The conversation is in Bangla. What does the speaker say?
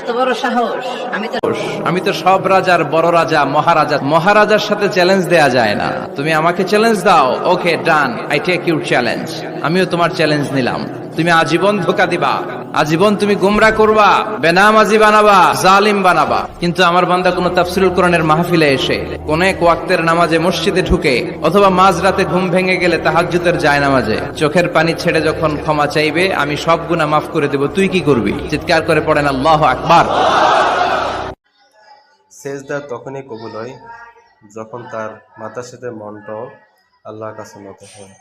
এত বড় সাহস? আমি তো আমি তো সব রাজার বড় রাজা, মহারাজা মহারাজার সাথে চ্যালেঞ্জ দেয়া যায় না। তুমি আমাকে চ্যালেঞ্জ দাও। Okay done I take your challenge আমিও তোমার চ্যালেঞ্জ নিলাম। তুমি আজীবন ধোকা দিবা। আজীবন তুমি গুমরা করবা, বেনামাজি বানাবা, জালিম বানাবা। কিন্তু আমার বান্দা কোন তাফসিরুল কোরআনের মাহফিলে এসে কোন এক ওয়াক্তের নামাজে মসজিদে ঢুকে অথবা মাঝ রাতে ঘুম ভেঙে গেলে তাহাজ্জুদের যায় নামাজে চোখের পানি ছেড়ে যখন ক্ষমা চাইবে, আমি সব গুণা মাফ করে দেব। তুই কি করবি? চিৎকার করে পড়েন, আল্লাহ আকবার। সেজদা তখনই কবুল হয় যখন তার মাতার সাথে মনটাও আল্লাহর কাছে নত হয়।